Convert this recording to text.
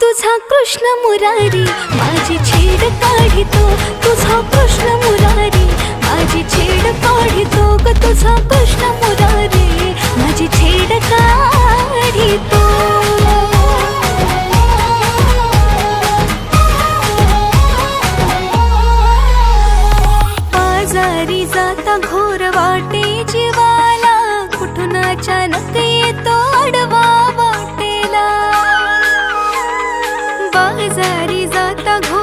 तुझा कृष्ण मुरारी माझी छेड काढितो. तुझा कृष्ण मुरारी माझी छेड काढितो. ग तुझा कृष्ण मुरारी माझी छेड काढितो. जाता घो दूर वाटे जीवाला कुठून अचानक येतो आडवा वाटेला? बाजारी जाता घो